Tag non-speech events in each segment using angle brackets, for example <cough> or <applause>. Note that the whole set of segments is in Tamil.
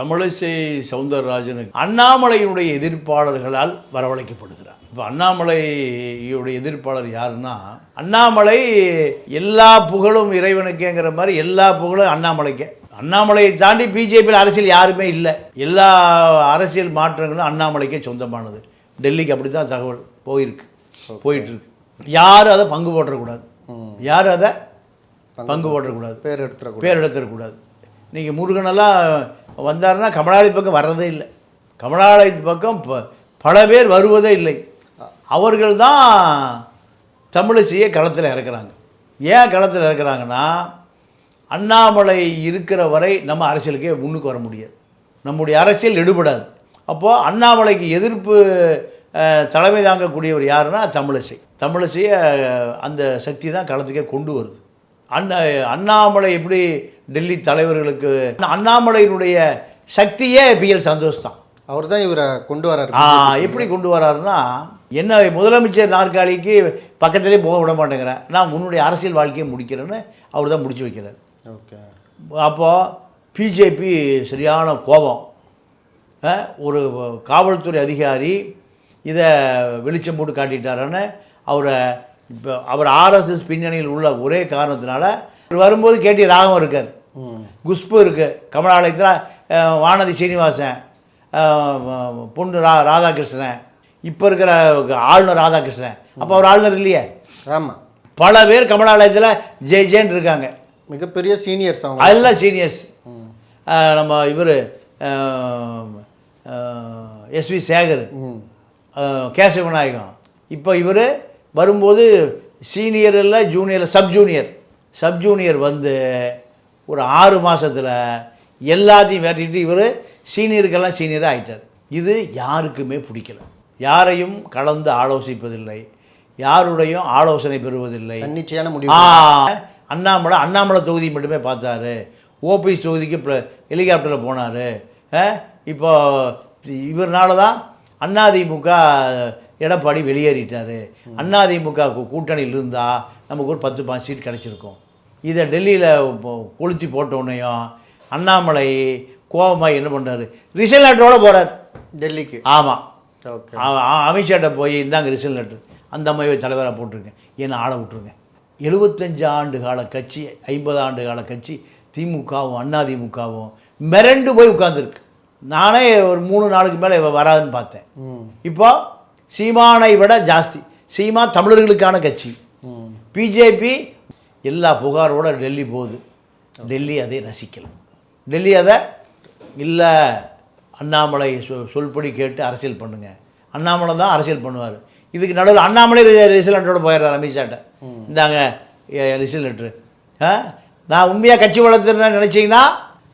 தமிழிசை சவுந்தரராஜனுக்கு அண்ணாமலையினுடைய எதிர்ப்பாளர்களால் வரவழைக்கப்படுகிறார். இப்போ அண்ணாமலையுடைய எதிர்ப்பாளர் யாருன்னா அண்ணாமலை எல்லா புகழும் இறைவனுக்கேங்கிற மாதிரி எல்லா புகழும் அண்ணாமலைக்கே. அண்ணாமலையை தாண்டி பிஜேபியில் அரசியல் யாருமே இல்லை. எல்லா அரசியல் மாற்றங்களும் அண்ணாமலைக்கே சொந்தமானது. டெல்லிக்கு அப்படி தான் தகவல் போயிருக்கு போயிட்டு இருக்கு யாரும் அதை பங்கு போட்டுறக்கூடாது யாரும் அதை பங்கு போட்டுறக்கூடாது பேர் எடுத்துடக்கூடாது பேர் எடுத்துடக்கூடாது நீங்கள் முருகனெல்லாம் வந்தாருன்னா கமலாலயத்து பக்கம் வர்றதே இல்லை. கமலாலயத்து பக்கம் ப- பல பேர் வருவதே இல்லை. அவர்கள் தான் தமிழிசையை களத்தில் இறக்குறாங்க. ஏன் களத்தில் இறக்குறாங்கன்னா அண்ணாமலை இருக்கிற வரை நம்ம அரசியலுக்கே முன்னுக்கு வர முடியாது. நம்முடைய அரசியல் எடுபடாது. அப்போது அண்ணாமலைக்கு எதிர்ப்பு தலைமை தாங்கக்கூடியவர் யாருன்னா தமிழிசை. தமிழிசையை அந்த சக்தி தான் களத்துக்கே கொண்டு வருது. அண்ணா அண்ணாமலை எப்படி டெல்லி தலைவர்களுக்கு அண்ணாமலையினுடைய சக்தியே பிஎல் சந்தோஷ் தான். அவர் தான் இவரை கொண்டு வராரு. எப்படி கொண்டு வராருன்னா என்ன முதலமைச்சர் நாற்காலிக்கு பக்கத்திலே போக விட மாட்டேங்கிறேன் நான் உன்னுடைய அரசியல் வாழ்க்கையை முடிக்கிறேன்னு அவர் தான் முடிச்சு வைக்கிறார். ஓகே. அப்போது பிஜேபி சரியான கோபம். ஒரு காவல்துறை அதிகாரி இதை வெளிச்சம் போட்டு காட்டிட்டாருன்னு அவரை இப்போ அவர் ஆர்எஸ்எஸ் பின்னணியில் உள்ள ஒரே காரணத்தினால வரும்போது கேட்டி ராகம் இருக்கார். குஷ்பு இருக்குது கமலாலயத்தில் வானதி சீனிவாசன் பொண்ணு ரா ராதாகிருஷ்ணன். இப்போ இருக்கிற ஆளுநர் ராதாகிருஷ்ணன். அப்போ அவர் ஆளுநர் இல்லையே? ஆமாம் பல பேர் கமலாலயத்தில் ஜெய் ஜெயின் இருக்காங்க. மிகப்பெரிய சீனியர்ஸ் அவங்க. அதெல்லாம் சீனியர்ஸ். நம்ம இவர் எஸ்வி சேகர். கேசவ விநாயகம் இப்போ இவர் வரும்போது சீனியர் இல்லை junior sub junior. Sub junior வந்து ஒரு ஆறு மாசத்துல எல்லாத்தையும் விரட்டிட்டு இவர் சீனியருக்கெல்லாம் சீனியராக ஆயிட்டார். இது யாருக்குமே பிடிக்கல. யாரையும் கலந்து ஆலோசிப்பதில்லை. யாருடையும் ஆலோசனை பெறுவதில்லை. தன்னிச்சையான முடிவு. அண்ணாமலை அண்ணாமலை தொகுதி மட்டுமே பார்த்தாரு. ஓபிஎஸ் தொகுதிக்கு இப்போ ஹெலிகாப்டரில் போனார். இப்போ இவர்னால தான் அதிமுக எடப்பாடி வெளியேறிட்டார். அதிமுக கூட்டணியில் இருந்தால் நமக்கு ஒரு பத்து பாஞ்சு சீட் கிடச்சிருக்கும். இதை டெல்லியில் கொளுத்தி போட்டோன்னையும் அண்ணாமலை கோபமாக என்ன பண்ணுறாரு ரிசல்ட் லெட்டரோட போகிறார் டெல்லிக்கு? ஆமாம் ஓகே. அமித்ஷாட்ட போய் இந்தாங்க ரிசல்ட் லெட்டர் அந்த அம்மாவை தலைவராக போட்டிருக்கேன். என்னை ஆள விட்டுருங்க. எழுபத்தஞ்சு ஆண்டு கால கட்சி ஐம்பது ஆண்டு கால கட்சி திமுகவும் அதிமுகவும் மிரண்டு போய் உட்காந்துருக்கு நானே ஒரு மூணு நாளுக்கு மேலே வராதுன்னு பார்த்தேன். இப்போ சீமானை விட ஜாஸ்தி. சீமா தமிழர்களுக்கான கட்சி. பிஜேபி எல்லா புகாரோட டெல்லி போகுது. டெல்லி அதை ரசிக்கல. டெல்லி அதை இல்லை அண்ணாமலை சொ சொல்படி கேட்டு அரசியல் பண்ணுங்க. அண்ணாமலை தான் அரசியல் பண்ணுவார். இதுக்கு நடுவில் அண்ணாமலை ரிசல் லெட்டரோட போயிடுறார் அமித்ஷாட்ட. இந்தாங்க ரிசல் லெட்ரு ஆ? நான் உண்மையாக கட்சி வளர்த்துறேன்னு நினச்சிங்கன்னா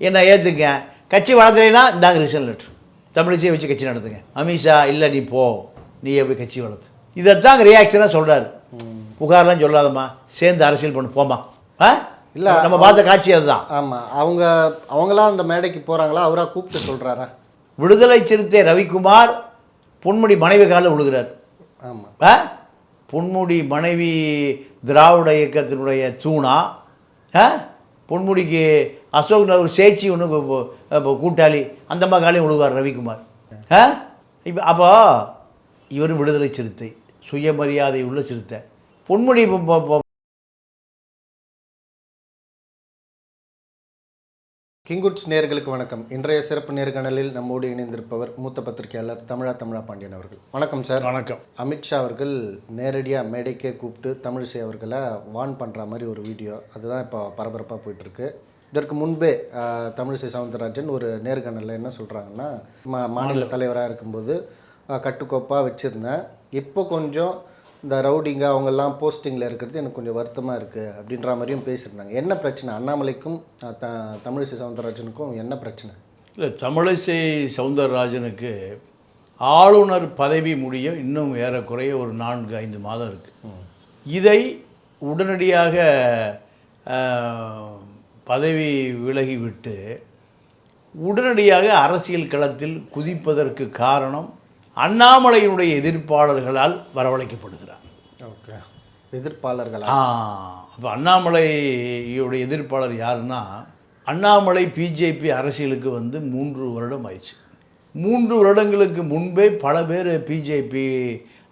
என்னை ஏற்றுங்க கட்சி வளர்த்துறீங்கன்னா இந்தாங்க ரிசல் லெட்ரு தமிழிசையை வச்சு கட்சி நடத்துங்க. அமித்ஷா இல்லை நீ போ. நீ போய் கட்சி வளர்த்து. இதைத்தான் ரியாக்ஷனாக சொல்கிறாரு புகார்லாம் சொல்லாதம்மா. சேர்ந்து அரசியல் பண்ணு போமா ஆ? இல்ல, நம்ம பார்த்த காட்சி அதுதான். ஆமாம் அவங்க அவங்களா அந்த மேடைக்கு போகிறாங்களா அவராக கூப்பிட்டு சொல்கிறாரா விடுதலை சிறுத்தை ரவிக்குமார் பொன்முடி மனைவி காலில் விழுகிறார். ஆமாம் ஆ? பொன்முடி மனைவி திராவிட இயக்கத்தினுடைய தூணா ஆ? பொன்முடிக்கு அசோக் நகர் சேச்சி ஒன்று கூட்டாளி. அந்த மாதிரி காலையும் விழுவார் ரவிக்குமார். ஆ? இப்போ அப்போ இவர் விடுதலை சிறுத்தை சுயமரியாதை உள்ள சிறுத்தை. பொன்முடி கிங்குட்ஸ் நேர்களுக்கு வணக்கம். இன்றைய சிறப்பு நேர்காணலில் நம்மோடு இணைந்திருப்பவர் மூத்த பத்திரிகையாளர் தமிழா தமிழா பாண்டியன் அவர்கள். வணக்கம் சார். வணக்கம். அமித்ஷா அவர்கள் நேரடியாக மேடைக்கே கூப்பிட்டு தமிழிசை அவர்களை வார்ன் பண்ணுற மாதிரி ஒரு வீடியோ. அதுதான் இப்போ பரபரப்பாக போயிட்டுருக்கு. இதற்கு முன்பே தமிழிசை சவுந்தரராஜன் ஒரு நேர்காணலில் என்ன சொல்கிறாங்கன்னா மா மாநில தலைவராக இருக்கும்போது கட்டுக்கோப்பாக வச்சுருந்தேன். இப்போ கொஞ்சம் இந்த ரவுடிங்க அவங்கெல்லாம் போஸ்டிங்கில் இருக்கிறது எனக்கு கொஞ்சம் வருத்தமாக இருக்குது அப்படின்ற மாதிரியும் பேசியிருந்தாங்க. என்ன பிரச்சனை? அண்ணாமலைக்கும் த தமிழிசை சவுந்தரராஜனுக்கும் என்ன பிரச்சனை? இல்லை தமிழிசை சவுந்தரராஜனுக்கு ஆளுநர் பதவி முடிய இன்னும் ஏறக்குறைய ஒரு நான்கு ஐந்து மாதம் இருக்குது இதை உடனடியாக பதவி விலகிவிட்டு உடனடியாக அரசியல் களத்தில் குதிப்பதற்கு காரணம் அண்ணாமலையினுடைய எதிர்ப்பாளர்களால் வரவழைக்கப்படுகிறார். ஓகே எதிர்ப்பாளர்களா? ஆ அப்போ அண்ணாமலையுடைய எதிர்ப்பாளர் யாருன்னா அண்ணாமலை பிஜேபி அரசியலுக்கு வந்து மூன்று வருடம் ஆயிடுச்சு. மூன்று வருடங்களுக்கு முன்பே பல பேர் பிஜேபி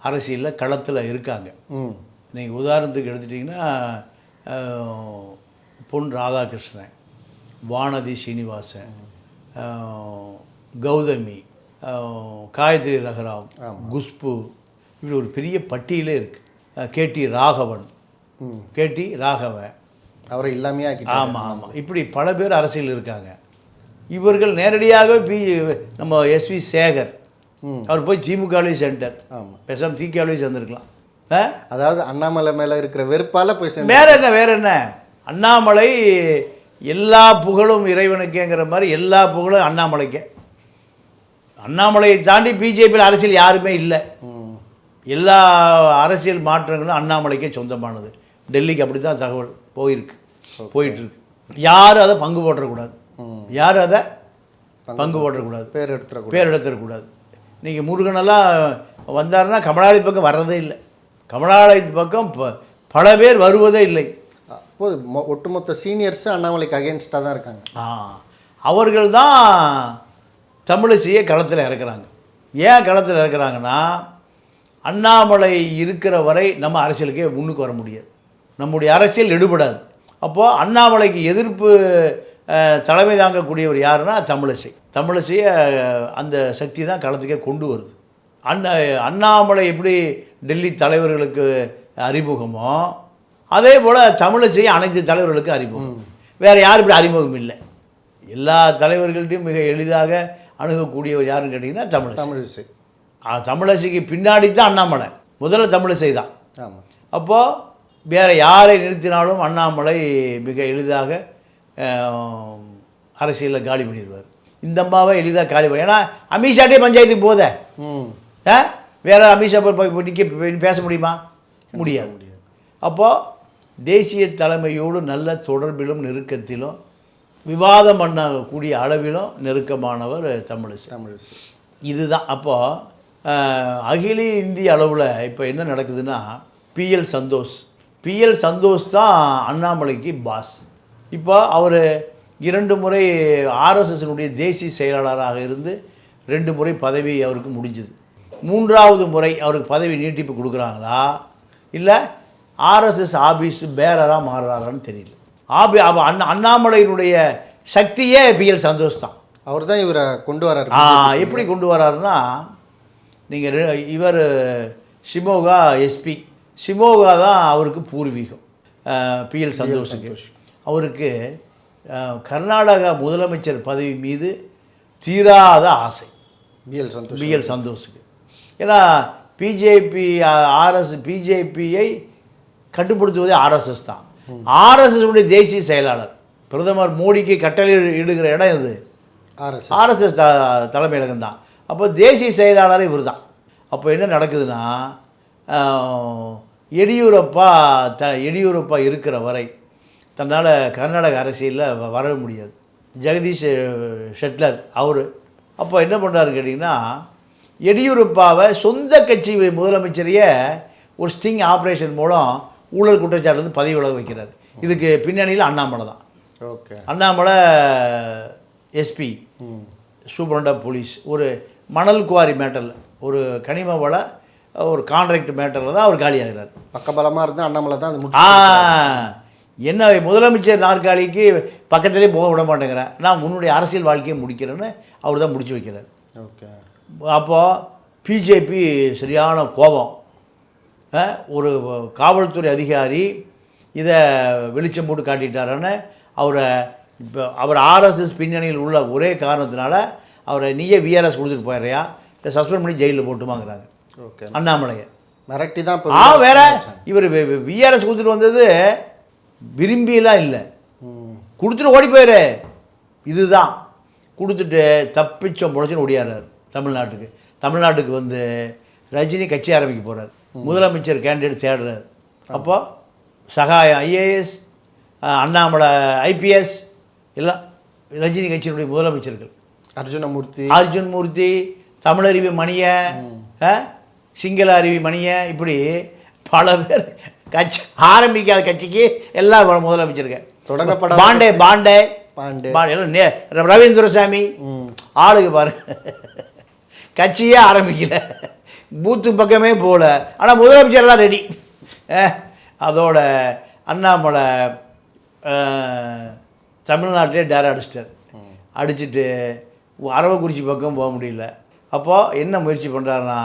அரசியலில் களத்தில் இருக்காங்க. ம். நீங்கள் உதாரணத்துக்கு எடுத்துட்டிங்கன்னா பொன் ராதாகிருஷ்ணன் வானதி சீனிவாசன் கௌதமி காயத்ரி ரகராம் குஷ்பு இப்படி ஒரு பெரிய பட்டியலே இருக்குது கேடி ராகவன். ம். கேடி ராகவன் அவரை இல்லாமையே ஆமாம் ஆமாம் இப்படி பல பேர் அரசியல் இருக்காங்க. இவர்கள் நேரடியாக பி நம்ம எஸ்வி சேகர். அவர் போய் திமுகவிலே சென்டர் ஆமாம் பேசாமல் திமுகவிலே சேர்ந்துருக்கலாம். அதாவது அண்ணாமலை மேல இருக்கிற வெறுப்பால போய் சேர்ந்து வேற என்ன வேற என்ன? அண்ணாமலை எல்லா புகழும் இறைவனுக்கேங்கிற மாதிரி எல்லா புகழும் அண்ணாமலைக்கே. அண்ணாமலையை தாண்டி பிஜேபியில் அரசியல் யாருமே இல்லை. எல்லா அரசியல் மாற்றங்களும் அண்ணாமலைக்கே சொந்தமானது. டெல்லிக்கு அப்படி தான் தகவல் போயிருக்கு போயிட்டு இருக்கு யாரும் அதை பங்கு போட்டுறக்கூடாது ம். யாரும் அதை பங்கு போட்டுறக்கூடாது பேர் எடுத்துடக்கூடாது. பேர் எடுத்துடக்கூடாது. நீங்கள் முருகனெல்லாம் வந்தாருன்னா கமலாலயத்து பக்கம் வர்றதே இல்லை. கமலாலயத்து பக்கம் ப- பல பேர் வருவதே இல்லை. அப்போ மொ- ஒட்டுமொத்த சீனியர்ஸ் அண்ணாமலைக்கு அகேன்ஸ்டாக தான் இருக்காங்க. ஆ அவர்கள் தான் தமிழிசையை களத்தில் இறக்குறாங்க. ஏன் களத்தில் இறக்குறாங்கன்னா அண்ணாமலை இருக்கிற வரை நம்ம அரசியலுக்கே முன்னுக்கு வர முடியாது. நம்முடைய அரசியல் எடுபடாது. அப்போது அண்ணாமலைக்கு எதிர்ப்பு தலைமை தாங்கக்கூடியவர் யாருன்னா தமிழிசை. தமிழிசையை அந்த சக்தி தான் களத்துக்கே கொண்டு வருது. அண்ணா அண்ணாமலை எப்படி டெல்லி தலைவர்களுக்கு அறிமுகமோ அதே போல் தமிழிசை அனைத்து தலைவர்களுக்கு அறிமுகம். வேறு யாரும் இப்படி அறிமுகம் இல்லை? எல்லா தலைவர்கள்ட்டையும் மிக எளிதாக அணுகக்கூடியவர் யாருன்னு கேட்டிங்கன்னா தமிழ் தமிழிசை. தமிழிசைக்கு பின்னாடி தான் அண்ணாமலை. முதல்ல தமிழிசை தான். ஆமாம் அப்போது வேறு யாரை நிறுத்தினாலும் அண்ணாமலை மிக எளிதாக அரசியலில் காலி பண்ணிடுவார். இந்த அம்மாவை எளிதாக காலி பண்ணி ஏன்னா அமித்ஷாட்டே பஞ்சாயத்துக்கு போதே. ஆ? வேற அமித்ஷா போய் நிற்க பேச முடியுமா? முடியாது. முடியாது. அப்போது தேசிய தலைமையோடு நல்ல தொடர்பிலும் நெருக்கத்திலும் விவாதம் பண்ணக்கூடிய அளவிலும் நெருக்கமானவர் தமிழிசை. தமிழிசை. இதுதான். அப்போது அகில இந்திய அளவில் இப்போ என்ன நடக்குதுன்னா பிஎல் சந்தோஷ். பிஎல் சந்தோஷ் தான் அண்ணாமலைக்கு பாஸ் இப்போ அவர் இரண்டு முறை ஆர்எஸ்எஸ்னுடைய தேசிய செயலாளராக இருந்து ரெண்டு முறை பதவி அவருக்கு முடிஞ்சுது. மூன்றாவது முறை அவருக்கு பதவி நீட்டிப்பு கொடுக்குறாங்களா? இல்லை ஆர்எஸ்எஸ் ஆபீஸ் பேரராக மாறுறாரான்னு தெரியல. ஆபி அப்ப அண்ணா அண்ணாமலையினுடைய சக்தியே பிஎல் சந்தோஷ் தான். அவர் தான் இவரை கொண்டு வராரு. ஆ எப்படி கொண்டு வராருன்னா நீங்கள் இவர் ஷிமோகா எஸ்பி. ஷிமோகா தான் அவருக்கு பூர்வீகம். பிஎல் சந்தோஷுக்கு. அவருக்கு கர்நாடகா முதலமைச்சர் பதவி மீது தீராத ஆசை. B L Santhosh. B L சந்தோஷுக்கு. ஏன்னா பிஜேபி ஆர்எஸ் பிஜேபியை கட்டுப்படுத்துவதே ஆர்எஸ்எஸ் தான். ஆர்எஸ்எஸ் உடைய தேசிய செயலாளர். பிரதமர் மோடிக்கு கட்டளை இடுகிற இடம் இது ஆர்எஸ் ஆர்எஸ்எஸ் த தலைமையகம் தான் அப்போ தேசிய செயலாளர் இவர் தான் அப்போ என்ன நடக்குதுன்னா எடியூரப்பா த எடியூரப்பா இருக்கிற வரை தன்னால் கர்நாடக அரசியலில் வர முடியாது. ஜெகதீஷ் ஷெட்லர் அவர். அப்போ என்ன பண்ணுறாரு கேட்டிங்கன்னா எடியூரப்பாவை சொந்த கட்சி முதலமைச்சரையே ஒரு ஸ்டிங் ஆப்ரேஷன் மூலம் ஊழல் குற்றச்சாட்டு பதவி விலக வைக்கிறார். இதுக்கு பின்னணியில் அண்ணாமலை தான். Okay. Annamalai S P superintendent police ஒரு மணல் குவாரி மேட்டரில் ஒரு கனிம வள ஒரு கான்ட்ராக்ட் மேட்டரில் தான் அவர் காலியாகிறார். பக்கபலமாக இருந்தால் அண்ணாமலை தான் அது என்ன முதலமைச்சர் நாற்காலிக்கு பக்கத்திலே போக விட மாட்டேங்கிறேன் நான் உன்னுடைய அரசியல் வாழ்க்கையை முடிக்கிறேன்னு அவர் தான் முடிச்சு வைக்கிறார். ஓகே. அப்போது பிஜேபி சரியான கோபம். ஒரு காவல்துறை அதிகாரி இதை வெளிச்சம் போட்டு காட்டிட்டாருன்னு அவரை இப்போ அவர் ஆர்எஸ்எஸ் பின்னணியில் உள்ள ஒரே காரணத்தினால அவரை நீயே விஆர்எஸ் கொடுத்துட்டு போயிடுறியா? இல்லை சஸ்பெண்ட் பண்ணி ஜெயிலில் போட்டுமாங்கிறாங்க ஓகே. அண்ணாமலையை. மிரட்டி தான் ஆ வேற இவர் விஆர்எஸ் கொடுத்துட்டு வந்தது விரும்பியெல்லாம் இல்லை. கொடுத்துட்டு ஓடி போயிரு. இதுதான். கொடுத்துட்டு தப்பிச்சோம் முளைச்சுன்னு ஓடியாரார் தமிழ்நாட்டுக்கு. தமிழ்நாட்டுக்கு வந்து ரஜினி கட்சி ஆரம்பிக்க போகிறார் முதலமைச்சர் கேண்டிடேட் தேடுறார். அப்போ சகாயம் ஐஏஎஸ் அண்ணாமலை ஐபிஎஸ் எல்லாம் ரஜினி கட்சியினுடைய முதலமைச்சர்கள். அர்ஜுனமூர்த்தி. அர்ஜுன் மூர்த்தி தமிழருவி மணிய சிங்கள அருவி மணிய இப்படி பல பேர் கட்சி ஆரம்பிக்காத கட்சிக்கு எல்லாம் முதலமைச்சருங்க தொடங்கப்படாத பாண்டே பாண்டே. பாண்டு. ரவீந்திரசாமி. ஆளுக்கு பாரு. கட்சியே ஆரம்பிக்கல. பூத்து பக்கமே போகல ஆனால் முதலமைச்சர்லாம் ரெடி. அதோட அண்ணாமலை தமிழ்நாட்டிலே டேர அடிச்சிட்டார். அடிச்சுட்டு அரவக்குறிச்சி பக்கம் போக முடியல. அப்போது என்ன முயற்சி பண்ணுறாருன்னா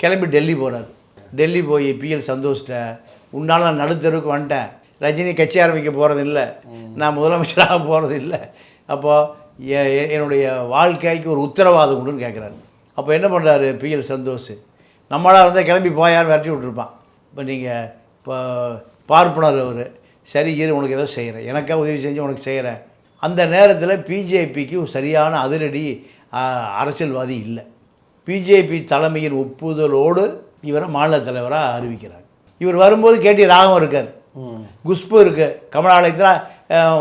கிளம்பி டெல்லி போகிறார் டெல்லி போய் பிஎல் சந்தோஷ்ட உன்னால் நான் நடுத்தருவுக்கு வந்துட்டேன். ரஜினி கட்சி ஆரம்பிக்க போகிறது இல்லை நான் முதலமைச்சராக போகிறது இல்லை அப்போது என்னுடைய வாழ்க்கைக்கு ஒரு உத்தரவாதம் கொடுன்னு கேட்குறாரு அப்போ என்ன பண்ணுறாரு பிஎல் சந்தோஷ்? நம்மளாக இருந்தால் கிளம்பி போயான்னு விரட்டி விட்டுருப்பான். இப்போ நீங்கள் இப்போ பார்ப்பனர் அவர். சரி இரு உனக்கு ஏதோ செய்கிறேன் எனக்காக உதவி செஞ்சு உனக்கு செய்கிறேன் அந்த நேரத்தில் பிஜேபிக்கு சரியான அதிரடி அரசியல்வாதி இல்லை. பிஜேபி தலைமையின் ஒப்புதலோடு இவரை மாநில தலைவராக அறிவிக்கிறாங்க இவர் வரும்போது கேடி ராகம் இருக்கார். குஷ்பு இருக்குது கமலாலயத்தில்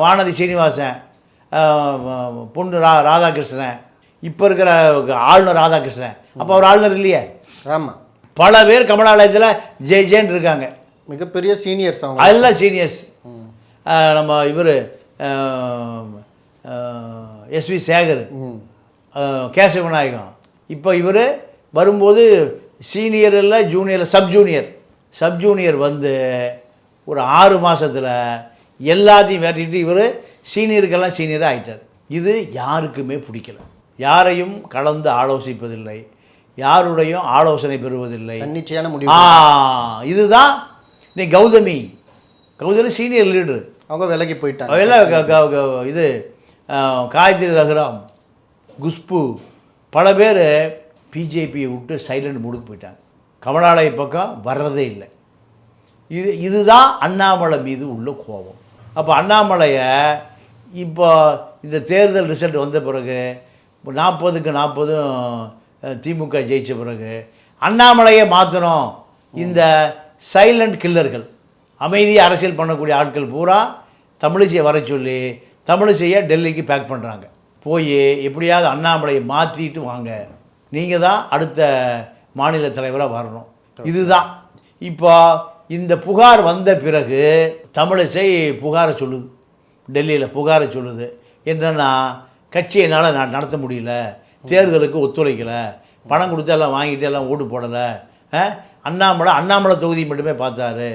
வானதி சீனிவாசன் பொண்ணு ரா ராதாகிருஷ்ணன் இப்போ இருக்கிற ஆளுநர் ராதாகிருஷ்ணன். அப்போ அவர் ஆளுநர் இல்லையே? ஆமாம் பல பேர் கமலாலயத்தில் ஜெய் ஜெயின் இருக்காங்க. மிகப்பெரிய சீனியர்ஸ் அவங்க. அதெல்லாம் சீனியர்ஸ். நம்ம இவர் எஸ்வி சேகர் ம் அஹ், கேசவ விநாயகம் இப்போ இவர் வரும்போது சீனியர் இல்லை junior sub junior sub junior வந்து ஒரு ஆறு மாசத்துல எல்லாத்தையும் விரட்டிட்டு இவர் சீனியருக்கெல்லாம் சீனியராக ஆயிட்டார். இது யாருக்குமே பிடிக்கல. யாரையும் கலந்து ஆலோசிப்பதில்லை. யாருடையும் ஆலோசனை பெறுவதில்லை. தன்னிச்சையான முடிவு. இதுதான் நீ கௌதமி. கௌதமி சீனியர் லீடர் அவங்க விலகி போயிட்டாங்க. அவையெல்லாம் க- இது காயத்ரி ரகுராம் குஷ்பு பல பேர் பிஜேபியை விட்டு சைலண்ட் மூடுக்கு போயிட்டாங்க. கமலாலய பக்கம் வர்றதே இல்லை. இது இதுதான் அண்ணாமலை மீது உள்ள கோபம். அப்போ அண்ணாமலையை இப்போ இந்த தேர்தல் ரிசல்ட் வந்த பிறகு நாற்பதுக்கு நாற்பதும் திமுக ஜெயித்த பிறகு அண்ணாமலையை மாற்றணும் இந்த சைலண்ட் கில்லர்கள் அமைதி அரசியல் பண்ணக்கூடிய ஆட்கள் பூரா தமிழிசையை வர சொல்லி தமிழிசையை டெல்லிக்கு பேக் பண்ணுறாங்க போய் எப்படியாவது அண்ணாமலையை மாற்றிட்டு வாங்க. நீங்கள் தான் அடுத்த மாநில தலைவராக வரணும். இதுதான். இப்போ இந்த புகார் வந்த பிறகு தமிழிசை புகாரை சொல்லுது. டெல்லியில் புகாரை சொல்லுது. என்னென்னா கட்சியை என்னால் நான் நடத்த முடியல. தேர்தலுக்கு ஒத்துழைக்கலை. பணம் கொடுத்து எல்லாம் வாங்கிட்டு எல்லாம் ஓட்டு போடலை. அண்ணாமலை அண்ணாமலை தொகுதி மட்டுமே பார்த்தாரு.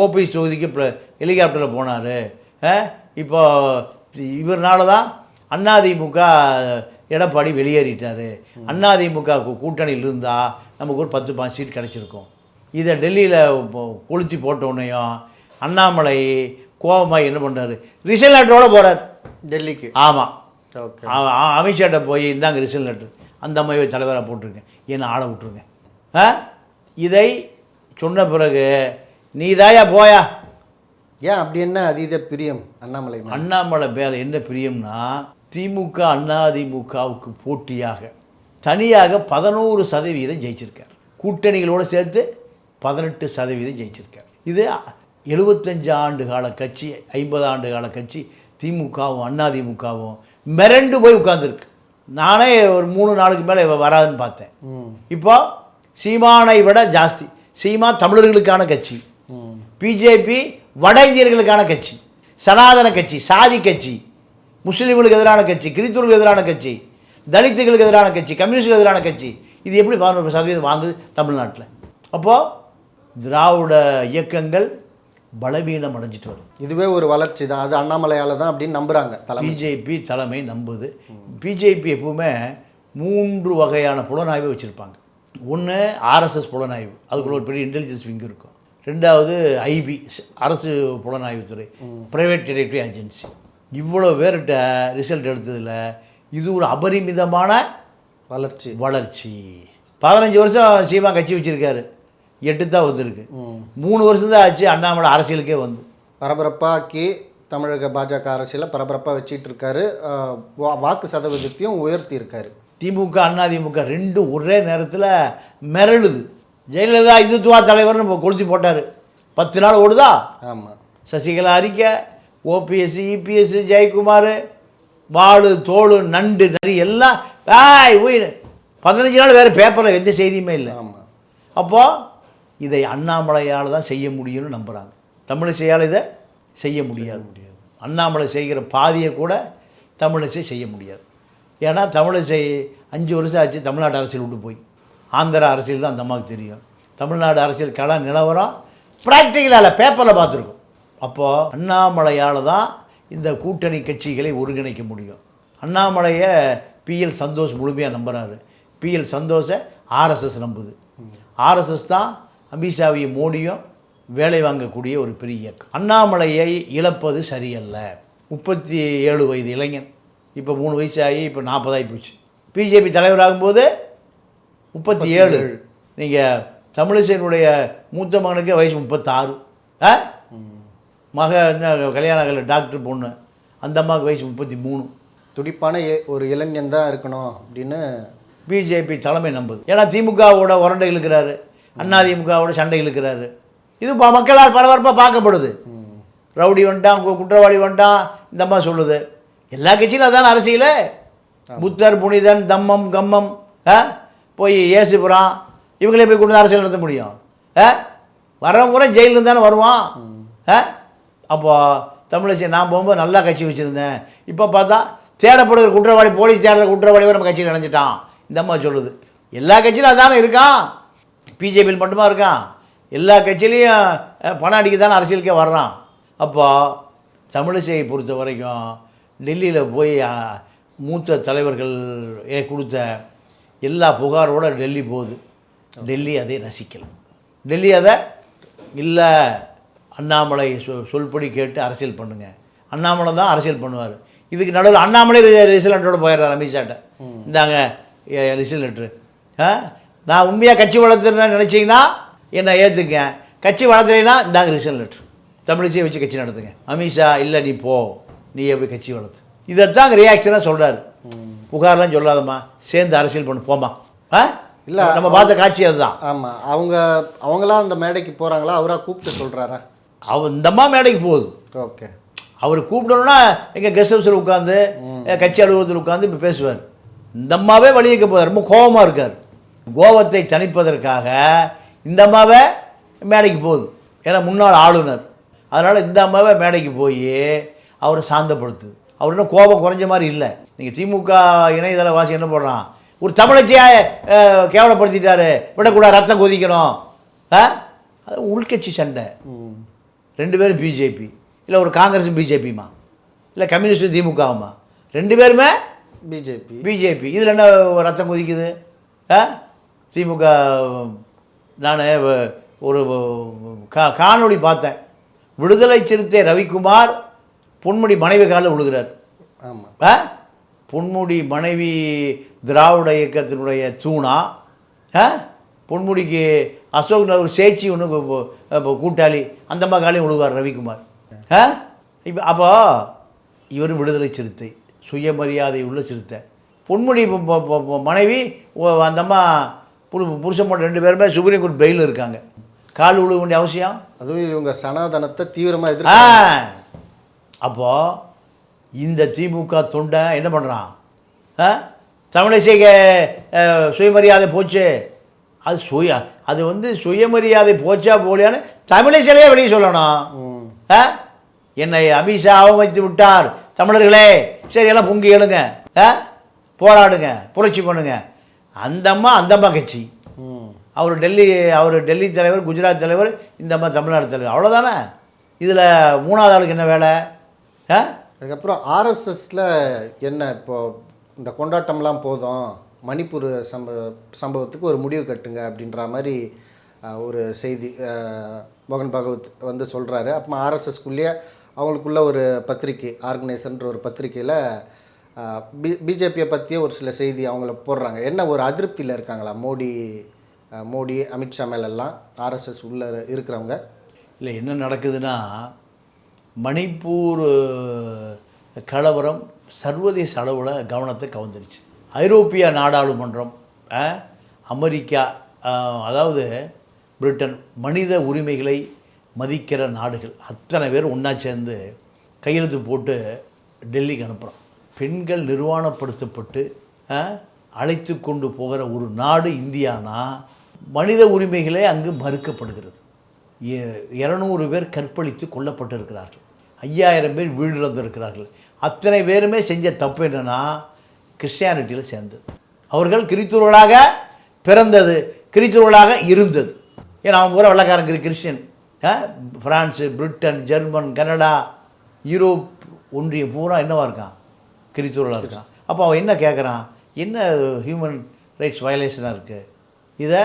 ஓபிஎஸ் தொகுதிக்கு ஹெலிகாப்டரில் போனார். இப்போ இவர்னால தான் அதிமுக எடப்பாடி வெளியேறிட்டார். அதிமுக கூ- கூட்டணியில் இருந்தால் நமக்கு ஒரு பத்து பாஞ்சு சீட் கிடச்சிருக்கும். இதை டெல்லியில் கொளுத்தி போட்ட உடனேயும் அண்ணாமலை கோபமாக என்ன பண்ணுறாரு ரிசல்ட் லெட்டரோட போகிறார் டெல்லிக்கு? ஆமாம் ஓகே. அமித்ஷாட்ட போய் இந்தாங்க ரிசல்ட் லெட்டர் அந்த அம்மாவை தலைவராக போட்டிருக்கேன். என்னை ஆள விட்ருங்க ஆ? இதை சொன்ன பிறகு நீ தாயா போயா? ஏன் அப்படி என்ன அதீத பிரியம்? அண்ணாமலை மேல? அண்ணாமலை மேலே என்ன பிரியம்னா திமுக அதிமுகவுக்கு போட்டியாக தனியாக பதினோரு சதவீதம் ஜெயிச்சிருக்கார். கூட்டணிகளோடு சேர்த்து பதினெட்டு சதவீதம் ஜெயிச்சிருக்கார். இது எழுபத்தஞ்சு ஆண்டு கால கட்சி ஐம்பது ஆண்டு கால கட்சி திமுகவும் அதிமுகவும் மிரண்டு போய் உட்கார்ந்திருக்கு. நானே ஒரு மூணு நாளுக்கு மேலே வராதுன்னு பார்த்தேன். இப்போ சீமானை விட ஜாஸ்தி. சீமா தமிழர்களுக்கான கட்சி. பிஜேபி வட இந்தியர்களுக்கான கட்சி சனாதன கட்சி சாதி கட்சி முஸ்லீம்களுக்கு எதிரான கட்சி கிறிஸ்துவர்களுக்கு எதிரான கட்சி தலித்துகளுக்கு எதிரான கட்சி கம்யூனிஸ்டுக்கு எதிரான கட்சி இது எப்படி பதினோரு சதவீதம் வாங்குது தமிழ்நாட்டில்? அப்போது திராவிட இயக்கங்கள் பலவீனம் அடைஞ்சிட்டு வருது. இதுவே ஒரு வளர்ச்சி தான். அது அண்ணாமலையால தான் அப்படின்னு நம்புறாங்க தலைமை. பிஜேபி தலைமை நம்புது. பிஜேபி எப்பவுமே மூன்று வகையான புலனாய்வு வச்சுருப்பாங்க. ஒன்று ஆர்எஸ்எஸ் புலனாய்வு. அதுக்குள்ள ஒரு பெரிய இன்டெலிஜென்ஸ் விங் இருக்கும். ரெண்டாவது ஐபி அரசு புலனாய்வுத்துறை ப்ரைவேட் டிடெக்டிவ் ஏஜென்சி இவ்வளோ பேர்கிட்ட ரிசல்ட் எடுத்ததில் இது ஒரு அபரிமிதமான வளர்ச்சி. வளர்ச்சி. பதினஞ்சு வருஷம் சீமா கட்சி வச்சுருக்காரு. எட்டு தான் வந்திருக்கு. மூணு வருஷம் தான் ஆச்சு அண்ணாமலை அரசியலுக்கே வந்து. பரபரப்பாக்கி தமிழக பாஜக அரசியலை பரபரப்பாக வச்சிட்டு இருக்காரு வாக்கு சதவீதத்தையும் உயர்த்தி இருக்காரு திமுக அதிமுக ரெண்டும் ஒரே நேரத்தில் மிரளுது. ஜெயலலிதா இந்துத்துவா தலைவர்னு கொளுத்தி போட்டார். பத்து நாள் ஓடுதா? ஆமாம் சசிகலா அறிக்கை ஓபிஎஸ் இபிஎஸ் ஜெயக்குமார் வாளு தோளு நண்டு நரி எல்லாம் ஆய் உயிர். பதினஞ்சு நாள் வேறு பேப்பரில் எந்த செய்தியுமே இல்லை. ஆமாம் அப்போது இதை அண்ணாமலையால் தான் செய்ய முடியும்னு நம்புகிறாங்க தமிழிசையால் இதை செய்ய முடியாது. அண்ணாமலை செய்கிற பாதியை கூட தமிழிசை செய்ய முடியாது. ஏன்னா தமிழிசை அஞ்சு வருஷம் ஆச்சு தமிழ்நாடு அரசியல் விட்டு போய். ஆந்திரா அரசியல் தான் அந்த அம்மாவுக்கு தெரியும். தமிழ்நாடு அரசியல் கள நிலவரம் ப்ராக்டிக்கலால் பேப்பரில் பார்த்துருக்கோம். அப்போது அண்ணாமலையால் தான் இந்த கூட்டணி கட்சிகளை ஒருங்கிணைக்க முடியும். அண்ணாமலையை பிஎல் சந்தோஷ் முழுமையாக நம்புகிறாரு பிஎல் சந்தோஷை ஆர்எஸ்எஸ் நம்புது. ஆர்எஸ்எஸ் தான் அமித்ஷாவையும் மோடியும் வேலை வாங்கக்கூடிய ஒரு பெரிய இயக்கம். அண்ணாமலையை இழப்பது சரியல்ல. முப்பத்தி ஏழு வயது இளைஞன். இப்போ மூணு வயசு ஆகி இப்போ நாற்பதாகி போச்சு. பிஜேபி தலைவராகும்போது முப்பத்தி ஏழு. நீங்கள் தமிழிசையினுடைய மூத்த மகனுக்கு வயசு முப்பத்தாறு. ஆ? மக என்ன கல்யாண டாக்டர் பொண்ணு. அந்த அம்மாவுக்கு வயசு முப்பத்தி மூணு. துடிப்பான ஒரு இளைஞன் தான் இருக்கணும் அப்படின்னு பிஜேபி தலைமை நம்புது. ஏன்னா திமுகவோட உரண்டை இழுக்கிறாரு. அண்ணா திமுகவோட சண்டை இழுக்கிறாரு. இது ப- மக்களால் பரபரப்பாக பார்க்கப்படுது. ரவுடி வந்துட்டான் குற்றவாளி வந்துட்டான் இந்த அம்மா சொல்லுது. எல்லா கட்சியிலும் அதான அரசியல்? புத்தர் புனிதன் தம்மம் கம்மம். ஆ? போய் ஏசுபுரம் இவங்களே போய் கொண்டு வந்து அரசியல் நடத்த முடியும். ஆ? வரவன் கூட ஜெயிலிருந்து தானே வருவான். ஆ? அப்போது தமிழிசை நான் போகும்போது நல்லா கட்சி வச்சுருந்தேன். இப்போ பார்த்தா தேடப்படுகிற குற்றவாளி போலீஸ் தேடுற குற்றவாளி நம்ம கட்சியில் நினைஞ்சிட்டான். இந்த அம்மா சொல்லுது. எல்லா கட்சியிலும் அதானே இருக்கான். பிஜேபியில் மட்டுமா இருக்கான். எல்லா கட்சியிலையும் பணம் அடிக்க தானே அரசியலுக்கே வர்றான். அப்போ தமிழிசையை பொறுத்த வரைக்கும் டெல்லியில் போய் மூத்த தலைவர்கள் கொடுத்த எல்லா புகாரோட டெல்லி போகுது. டெல்லி அதை ரசிக்கல. டெல்லி அதை இல்லை அண்ணாமலை சொ சொல்படி கேட்டு அரசியல் பண்ணுங்க. அண்ணாமலை தான் அரசியல் பண்ணுவார். இதுக்கு நடுவில் அண்ணாமலை ரிசல் லெட்டரோட போயிடுறார் அமித்ஷாட்ட. இந்தாங்க ரிசல் லெட்ரு ஆ? நான் உண்மையாக கட்சி வளர்த்துறேன்னு நினச்சிங்கன்னா என்னை ஏற்றுங்க கட்சி வளர்த்துறீங்கன்னா இந்தாங்க ரிசல் லெட்ரு தமிழிசையை வச்சு கட்சி நடத்துங்க. அமித்ஷா இல்லை நீ போ. நீயே போய் கட்சி வளர்த்து. இதைத்தான் ரியாக்ஷனாக சொல்கிறாரு புகார்லாம் சொல்லாதம்மா. சேர்ந்து அரசியல் பண்ணு போமா ஆ? இல்ல, நம்ம பார்த்த காட்சி அதுதான். ஆமாம் அவங்க அவங்களா அந்த மேடைக்கு போகிறாங்களா அவராக கூப்பிட்டு சொல்கிறாரா அவ இந்தம்மா மேடைக்கு போகுது. ஓகே. அவர் கூப்பிடணும்னா எங்கள் கெஸ்ட் ஹவுஸில் உட்காந்து கட்சி அலுவலகத்தில் உட்காந்து இப்போ பேசுவார். இந்த அம்மாவே வழியக்க போதார் ரொம்ப கோபமாக இருக்கார். கோபத்தை தணிப்பதற்காக இந்த அம்மாவே மேடைக்கு போகுது. ஏன்னா முன்னாள் ஆளுநர். அதனால் இந்த அம்மாவே மேடைக்கு போய் அவரை சாந்தப்படுத்துது. அவர் இன்னும் கோபம் குறைஞ்ச மாதிரி இல்லை. நீங்கள் திமுக இணையதள வாசி என்ன போடுறான்? ஒரு தமிழச்சியை அஹ், கேவலப்படுத்திட்டாரு. விடக்கூடாது ரத்தம் கொதிக்கணும். ஆ? அது உள்கட்சி சண்டை. ரெண்டு பேரும் பிஜேபி. இல்லை ஒரு காங்கிரஸ் பிஜேபிமா இல்லை கம்யூனிஸ்ட் திமுகவுமா? ரெண்டு பேருமே பிஜேபி. பிஜேபி. இதில் என்ன ரத்தம் கொதிக்குது? ஆ? திமுக நான் ஒரு கா காணொளி பார்த்தேன். விடுதலை சிறுத்தை ரவிக்குமார் பொன்முடி மனைவி காலில் விழுகிறார். ஆமாம் ஆ? பொன்முடி மனைவி திராவிட இயக்கத்தினுடைய தூணா பொன்முடிக்கு அசோக் நகர் சேச்சி ஒன்று கூட்டாளி. அந்த மாதிரி காலையும் விழுவார் ரவிக்குமார். இப்போ அப்போ இவர் விடுதலை சிறுத்தை சுயமரியாதை உள்ள சிறுத்தை. பொன்முடி மனைவி ஓ- அந்த அம்மா புரு புருஷன் பொண்ணு ரெண்டு பேருமே சுப்ரீம் கோர்ட் பெயில் இருக்காங்க. கால் விழுக வேண்டிய அவசியம்? அதுவும் இவங்க சனாதனத்தை தீவிரமாக ஆ. எதிர்க்க அப்போ இந்த திமுக தொண்டை என்ன பண்ணுறான் அஹ், சுயமரியாதை போச்சு. அது சுய அது வந்து சுயமரியாதை போச்சா போலியான்னு தமிழிசையிலே வெளியே சொல்லணும். என்னை அமித்ஷா அவமதித்து விட்டார். தமிழர்களே சரி எல்லாம் பொங்கி எழுங்க. போராடுங்க புரட்சி பண்ணுங்க. அந்த அம்மா அந்த அம்மா கட்சி. அவர் டெல்லி அவர் டெல்லி தலைவர் குஜராத் தலைவர் இந்த அம்மா தமிழ்நாடு தலைவர். அவ்வளோதானே இதில் மூணாவது ஆளுக்கு என்ன வேலை? அதுக்கப்புறம் ஆர்எஸ்எஸ்ல என்ன இப்போ இந்த கொண்டாட்டம்லாம் போதும் மணிப்பூர் சம்ப சம்பவத்துக்கு ஒரு முடிவு கட்டுங்க அப்படின்ற மாதிரி ஒரு செய்தி மோகன் பகவத் வந்து சொல்கிறாரு அப்போ ஆர்எஸ்எஸ்குள்ளேயே அவங்களுக்குள்ள ஒரு பத்திரிக்கை ஆர்கனைசர்ன்ற ஒரு பத்திரிக்கையில் பி பிஜேபியை பற்றிய ஒரு சில செய்தி அவங்கள போடுறாங்க. என்ன ஒரு அதிருப்தியில் இருக்காங்களா மோடி மோடி அமித்ஷா மேலெல்லாம்? ஆர்எஸ்எஸ் உள்ளே இருக்கிறவங்க? இல்லை என்ன நடக்குதுன்னா மணிப்பூர் கலவரம் சர்வதேச அளவில் கவனத்தை கவர்ந்துருச்சு. ஐரோப்பிய நாடாளுமன்றம் அமெரிக்கா அதாவது பிரிட்டன் மனித உரிமைகளை மதிக்கிற நாடுகள் அத்தனை பேர் ஒன்றா சேர்ந்து கையெழுத்து போட்டு டெல்லிக்கு அனுப்புகிறோம் பெண்கள் நிர்வாணப்படுத்தப்பட்டு அழைத்து கொண்டு போகிற ஒரு நாடு இந்தியானா மனித உரிமைகளே அங்கு மறுக்கப்படுகிறது. இரநூறு பேர் கற்பழித்து கொல்லப்பட்டிருக்கிறார்கள். ஐயாயிரம் பேர் வீடு இழந்திருக்கிறார்கள் அத்தனை பேருமே செஞ்ச தப்பு என்னென்னா கிறிஸ்டியானிட்டியில் சேர்ந்தது. அவர்கள் கிறித்துவர்களாக பிறந்தது கிறித்துவர்களாக இருந்தது. ஏன்னா அவன் பூரா வெள்ளக்காரங்க கிறிஸ்டியன். ஆ? பிரிட்டன் ஜெர்மன் கனடா யூரோப் ஒன்றியம் பூரா என்னவாக இருக்கான்? கிறித்துவர்களாக இருக்கான். அப்போ அவன் என்ன கேட்குறான் என்ன ஹியூமன் ரைட்ஸ் வயலேஷனாக இருக்குது இதை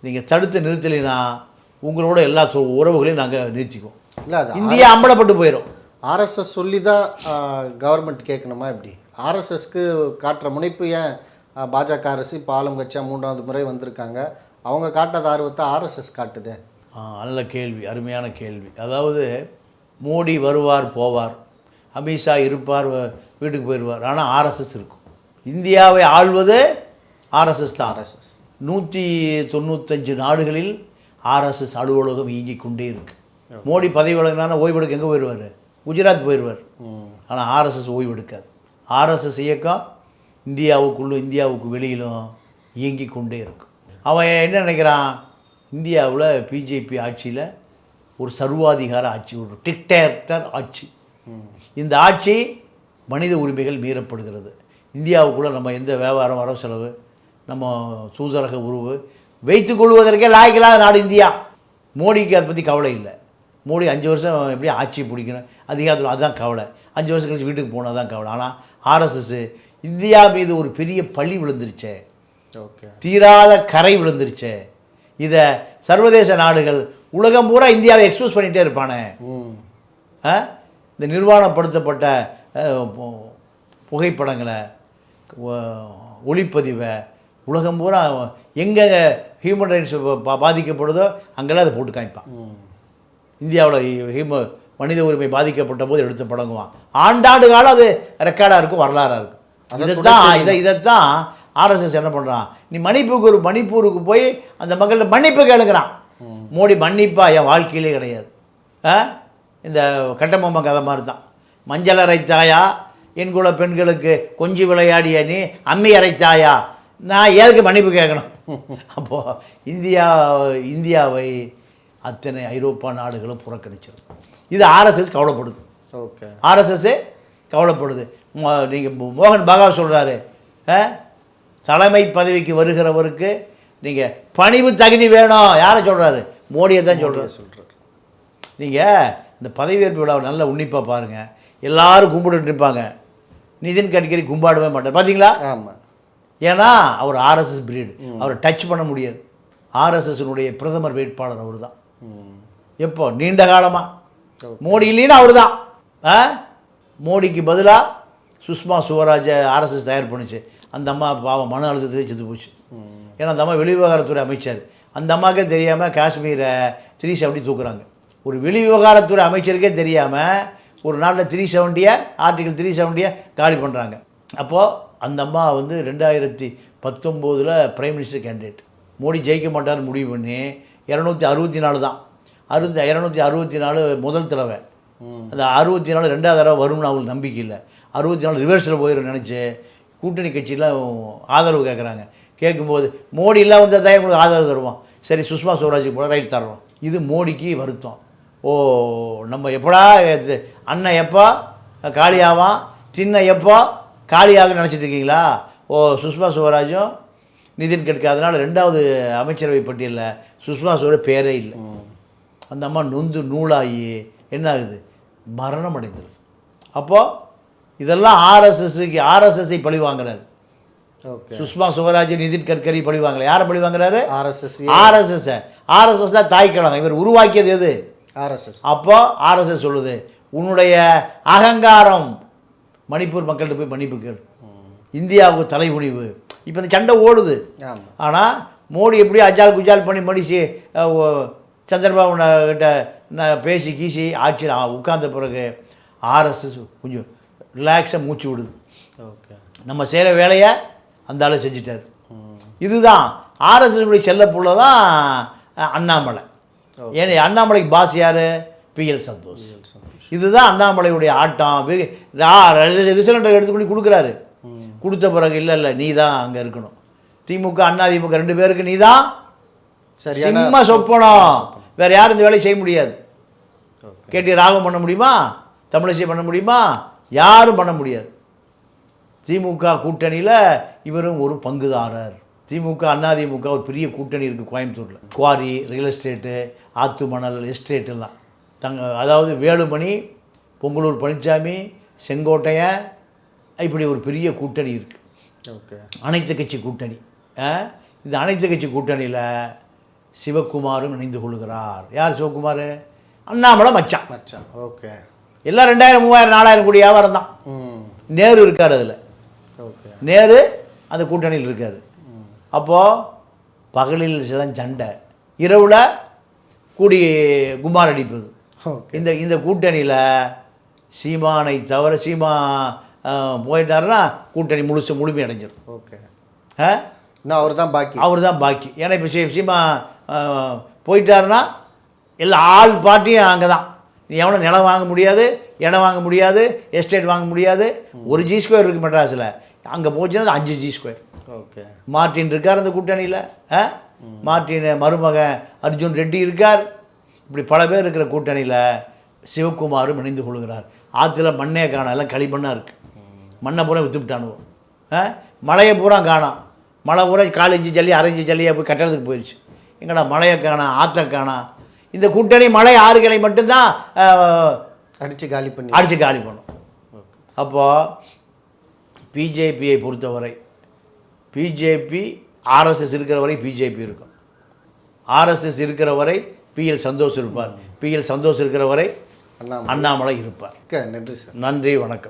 நீங்கள் தடுத்து நிறுத்தலைன்னா உங்களோட எல்லா உறவுகளையும் நாங்கள் நிறுத்திக்குவோம் இல்லை இந்தியா அம்பலப்பட்டு போயிடும் ஆர்எஸ்எஸ் சொல்லி தான் கவர்மெண்ட் கேட்கணுமா எப்படி? ஆர்எஸ்எஸ்க்கு காட்டுற முனைப்பு ஏன் பாஜக அரசு இப்போ ஆளும் கட்சியாக மூன்றாவது முறை வந்திருக்காங்க. அவங்க காட்டாத ஆர்வத்தை ஆர்எஸ்எஸ் காட்டுதே. நல்ல கேள்வி அருமையான கேள்வி. அதாவது மோடி வருவார் போவார். அமித்ஷா இருப்பார் வீட்டுக்கு போயிடுவார். ஆனால் ஆர்எஸ்எஸ் இருக்கும். இந்தியாவை ஆள்வது ஆர்எஸ்எஸ் தான். ஆர்எஸ்எஸ் நூற்றி தொண்ணூத்தஞ்சு நாடுகளில் ஆர்எஸ்எஸ் அலுவலகம் இயங்கிக் கொண்டே இருக்கு. மோடி பதவி விலகினா ஓய்வெடுக்க எங்கே போயிடுவார் குஜராத் போயிடுவார் ஆனால் ஆர்எஸ்எஸ் ஓய்வெடுக்காது. ஆர்எஸ்எஸ் இயக்கம் இந்தியாவுக்குள்ளும் இந்தியாவுக்கு வெளியிலும் இயங்கி கொண்டே இருக்கும் அவன் என்ன நினைக்கிறான்? இந்தியாவில் பிஜேபி ஆட்சியில் ஒரு சர்வாதிகார ஆட்சி ஒரு டிக்டேட்டர் ஆட்சி. இந்த ஆட்சி மனித உரிமைகள் மீறப்படுகிறது. இந்தியாவுக்குள்ளே நம்ம எந்த வியாபாரம் வரவு செலவு நம்ம சூதரக உறவு வைத்துக் கொள்வதற்கே லாய்க்கலாத நாடு இந்தியா. மோடிக்கு அதை பற்றி கவலை இல்லை. மோடி அஞ்சு வருஷம் எப்படி ஆட்சி பிடிக்கணும்? அதிகாரத்தில் அதுதான் கவலை. அஞ்சு வருஷம் கழிச்சு வீட்டுக்கு போனால் தான் கவலை. ஆனால் ஆர்எஸ்எஸ் இந்தியா மீது ஒரு பெரிய பழி விழுந்துருச்சே. ஓகே. தீராத கரை விழுந்துருச்சே. இதை சர்வதேச நாடுகள் உலகம் பூரா இந்தியாவை எக்ஸ்போஸ் பண்ணிகிட்டே இருப்பானே? இந்த நிர்வாணப்படுத்தப்பட்ட புகைப்படங்களை ஒளிப்பதிவை உலகம் பூரா எங்கே ஹியூமன் ரைட்ஸ் பாதிக்கப்படுதோ அங்கெல்லாம் அதை போட்டு காமிப்பான். இந்தியாவில் மனித உரிமை பாதிக்கப்பட்ட போது எடுத்து படங்குவான் ஆண்டாண்டு காலம் அது ரெக்கார்டாக இருக்கும் வரலாறாக இருக்கும் இதைத்தான் இதை இதைத்தான் ஆர்எஸ்எஸ் என்ன பண்ணுறான் நீ மணிப்புக்கு ஒரு மணிப்பூருக்கு போய் அந்த மக்கள்கிட்ட மன்னிப்பு கேளுக்கிறான் மோடி மன்னிப்பா என் வாழ்க்கையிலே கிடையாது. இந்த கட்டபொம்மை கதை மாதிரி தான் மஞ்சள் அரைத்தாயா என் குல பெண்களுக்கு கொஞ்சி விளையாடிய நீ அம்மி அரைத்தாயா நான் எதுக்கு மன்னிப்பு கேட்கணும்? <laughs> அப்போது இந்தியா இந்தியாவை அத்தனை ஐரோப்பா நாடுகளும் புறக்கணிச்சிடும் இது ஆர்எஸ்எஸ் கவலைப்படுது. ஓகே. ஆர்எஸ்எஸ்ஸே கவலைப்படுது. நீங்கள் மோகன் பாகவத் சொல்கிறாரு தலைமை பதவிக்கு வருகிறவருக்கு நீங்கள் பணிவு தகுதி வேணும். யாரை சொல்கிறாரு மோடியை தான் சொல்கிறார் சொல்கிறார் நீங்கள் இந்த பதவியேற்பு விழாவை நல்லா உன்னிப்பாக பாருங்கள் எல்லாரும் கும்பிட்டு நிற்பாங்க நிதின் கட்கரி கும்பாடவே மாட்டார். பார்த்தீங்களா ஆமாம் ஏன்னா அவர் ஆர்எஸ்எஸ் பிரீடு அவரை டச் பண்ண முடியாது. ஆர்எஸ்எஸ்னுடைய பிரதமர் வேட்பாளர் அவர் தான் எப்போ? நீண்ட காலமாக. மோடி இல்லைன்னா அவர் தான் மோடிக்கு பதிலாக சுஷ்மா சுவராஜை ஆர்எஸ்எஸ் தயார் பண்ணுச்சு. அந்த அம்மா பாவம் மன அழுத்தத்திலே செத்து போச்சு. ஏன்னா அந்த அம்மா வெளிவிவகாரத்துறை அமைச்சர். அந்த அம்மாக்கே தெரியாமல் காஷ்மீரை த்ரீ செவன்ட்டி தூக்குறாங்க. ஒரு வெளிவிவகாரத்துறை அமைச்சருக்கே தெரியாமல் ஒரு நாட்டில் த்ரீ செவன்ட்டியை ஆர்டிகல் த்ரீ செவன்ட்டியை காலி பண்ணுறாங்க அப்போது அந்த அம்மா வந்து ரெண்டாயிரத்தி பத்தொம்போதில் பிரைம் மினிஸ்டர் கேண்டிடேட் மோடி ஜெயிக்க மாட்டார்னு முடிவு பண்ணி இரநூத்தி அறுபத்தி நாலு தான். அறுபத்தி இரநூத்தி அறுபத்தி நாலு முதல் தடவை. அந்த அறுபத்தி நாலு ரெண்டாவது தடவை வரும்னு அவங்களுக்கு நம்பிக்கை இல்லை. அறுபத்தி நாலு ரிவர்ஸில் போயிடும் நினச்சி கூட்டணி கட்சியெலாம் ஆதரவு கேட்குறாங்க கேட்கும்போது மோடி எல்லாம் வந்தால் தான் உங்களுக்கு ஆதரவு தருவோம் சரி சுஷ்மா ஸ்வராஜுக்கு போல ரைட் தர்றோம் இது மோடிக்கு வருத்தம். ஓ நம்ம எப்படா அண்ணன் எப்போ காளியாவான் சின்ன எப்போ காளியாக நினச்சிட்டு இருக்கீங்களா? ஓ சுஷ்மா சுவராஜும் நிதின் கட்கரி. அதனால் ரெண்டாவது அமைச்சரவை பட்டியலில் சுஷ்மா சுவராஜ் பேரே இல்லை. அந்த அம்மா நொந்து நூலாகி என்ன ஆகுது? மரணம் அடைந்துருது. அப்போது இதெல்லாம் ஆர்எஸ்எஸ்க்கு ஆர்எஸ்எஸ்ஐ பழி வாங்குறாரு. சுஷ்மா சுவராஜ் நிதின் கட்கரி பழி வாங்கல. யாரை பழி வாங்குறாரு? ஆர்எஸ்எஸ் ஆர்எஸ்எஸ் ஆர்எஸ்எஸ் தான் தாய்க்கிழமை. இவர் உருவாக்கியது எது? ஆர்எஸ்எஸ். அப்போ ஆர்எஸ்எஸ் சொல்லுது உன்னுடைய அகங்காரம். மணிப்பூர் மக்கள்கிட்ட போய் மன்னிப்பு கேளு. இந்தியாவுக்கு தலைகுனிவு இப்போ இந்த சண்டை ஓடுது. ஆனால் மோடி எப்படி அஜால் குஜால் பண்ணி மடிச்சு சந்திரபாபு கிட்ட நான் பேசி கீசி ஆட்சியில் உட்கார்ந்த பிறகு ஆர்எஸ்எஸ் கொஞ்சம் ரிலாக்ஸாக மூச்சு விடுது. ஓகே. நம்ம செய்கிற வேலையை அந்த ஆளு செஞ்சிட்டாரு. இதுதான். ஆர்எஸ்எஸ் செல்ல புள்ள தான் அண்ணாமலை. ஏன்னா அண்ணாமலைக்கு பாஸ் யார்? B L Santhosh. இதுதான் அண்ணாமலையுடைய ஆட்டம். ரிசல்ட்டை எடுத்துக்கொண்டு கொடுக்குறாரு. கொடுத்த பிறகு இல்லை இல்லை நீ தான் அங்கே இருக்கணும். திமுக அண்ணா திமுக ரெண்டு பேருக்கு நீ தான் சரியான சிம்ம சொப்பனம். வேற யாரும் இந்த வேலையை செய்ய முடியாது. கேட்டி ராகம் பண்ண முடியுமா? தமிழிசை பண்ண முடியுமா? யாரும் பண்ண முடியாது. திமுக கூட்டணியில் இவரும் ஒரு பங்குதாரர். திமுக அதிமுக ஒரு பெரிய கூட்டணி இருக்குது கோயம்புத்தூரில். குவாரி ரியல் எஸ்டேட்டு ஆத்து மணல் எஸ்டேட் எல்லாம். தங்க அதாவது வேலுமணி பொங்கலூர் பழனிசாமி செங்கோட்டையன் இப்படி ஒரு பெரிய கூட்டணி இருக்குது ஓகே. அனைத்து கட்சி கூட்டணி? இந்த அனைத்து கட்சி கூட்டணியில் சிவகுமாரும் இணைந்து கொள்கிறார். யார் சிவகுமார்? அண்ணாமலை மச்சான். மச்சான். ஓகே. எல்லாம் ரெண்டாயிரம் மூவாயிரம் நாலாயிரம் கோடி வியாபாரம் தான். ம். நேரு இருக்கார் அதில். ஓகே. நேரு அந்த கூட்டணியில் இருக்கார். அப்போது பகலில் சில சண்டை. இரவில் கூடி குமார் அடிப்பது. இந்த இந்த கூட்டணியில் சீமானை தவிர சீமா போயிட்டாருன்னா கூட்டணி முழுசு முழுமை அடைஞ்சிடும் ஓகே. ஆ? இன்னும் அவர் தான் பாக்கி. அவர் தான் பாக்கி. ஏன்னா இப்போ ஆ, போயிட்டாருன்னா எல்லா ஆள் பார்ட்டியும் அங்கே தான் எவனும் நிலம் வாங்க முடியாது இடம் வாங்க முடியாது எஸ்டேட் வாங்க முடியாது. ஒரு ஜி ஸ்கொயர் இருக்குது மெட்ராஸில். அங்கே போச்சுன்னா அஞ்சு ஜி ஸ்கொயர் ஓகே. மார்ட்டின் இருக்கார் அந்த கூட்டணியில். ஆ? மார்ட்டின் மருமகன் அர்ஜுன் ரெட்டி இருக்கார். இப்படி பல பேர் இருக்கிற கூட்டணியில் சிவகுமாரும் இணைந்து கொள்கிறார். ஆற்றுல மண்ணே காணோம் எல்லாம் களிமண்ணாக இருக்குது மண்ணை பூரா விற்றுவிட்டானுவோம் ஆ? மலையை பூரா காணோம். மழை பூரா காலேஜ் ஜல்லி அரைஞ்சி ஜல்லியாக போய் கட்டடத்துக்கு போயிடுச்சு எங்கடா மலையை காணோம் ஆற்றை காணோம் இந்த கூட்டணி மலை ஆறுகளை மட்டும்தான் அடிச்சு காலி பண்ணி. அடித்து காலி பண்ணும். அப்போது பிஜேபியை பொறுத்தவரை பிஜேபி ஆர்எஸ்எஸ் இருக்கிற வரை பிஜேபி இருக்கும். ஆர்எஸ்எஸ் இருக்கிற வரை பிஎல் சந்தோஷ் இருப்பார். பிஎல் சந்தோஷ் இருக்கிற வரை அண்ணா அண்ணாமலை இருப்பார். நன்றி சார். நன்றி வணக்கம்.